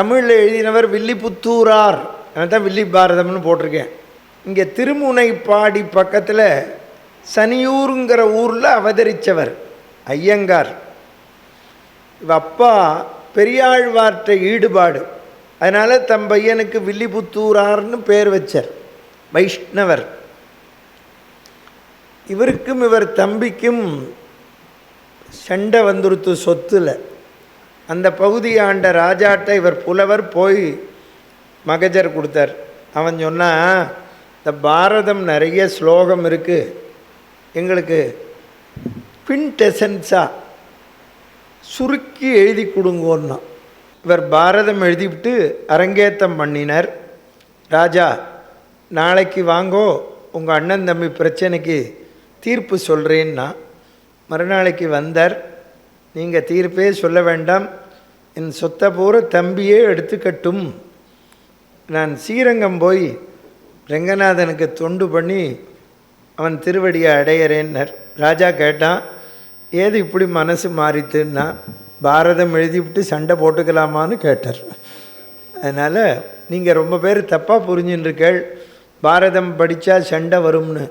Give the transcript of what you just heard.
தமிழில் எழுதினவர் வில்லிபுத்தூரார். தான் வில்லி பாரதம்னு போட்டிருக்கேன். இங்கே திருமுனைப்பாடி பக்கத்தில் சனியூருங்கிற ஊரில் அவதரித்தவர் ஐயங்கார். இவ அப்பா பெரியாழ்வார்ட்ட ஈடுபாடு. அதனால் தம் பையனுக்கு வில்லிபுத்தூரார்னு பேர் வச்சார் வைஷ்ணவர். இவருக்கும் இவர் தம்பிக்கும் சண்டை வந்துருத்து சொத்துல. அந்த பகுதி ஆண்ட ராஜாட்ட இவர் புலவர் போய் மகஜர் கொடுத்தார். அவன் சொன்னான் இந்த பாரதம் நிறைய ஸ்லோகம் இருக்குது எங்களுக்கு குவிண்டெசன்ஸாக சுருக்கி எழுதி கொடுங்கோன்னா. இவர் பாரதம் எழுதிவிட்டு அரங்கேற்றம் பண்ணினார். ராஜா நாளைக்கு வாங்கோ உங்கள் அண்ணன் தம்பி பிரச்சனைக்கு தீர்ப்பு சொல்கிறேன்னா மறுநாளைக்கு வந்தார். நீங்கள் தீர்ப்பே சொல்ல வேண்டாம். என் சொத்தை பூரா தம்பியே எடுத்துக்கட்டும். நான் ஸ்ரீரங்கம் போய் ரெங்கநாதனுக்கு தொண்டு பண்ணி அவன் திருவடியை அடையிறேன்னர் ராஜா கேட்டான் ஏது இப்படி மனசு மாறித்துன்னா? பாரதம் எழுதிவிட்டு சண்டை போட்டுக்கலாமான்னு கேட்டார். அதனால் நீங்கள் ரொம்ப பேர் தப்பாக புரிஞ்சுட்டுருக்கள் பாரதம் படித்தா சண்டை வரும்னு.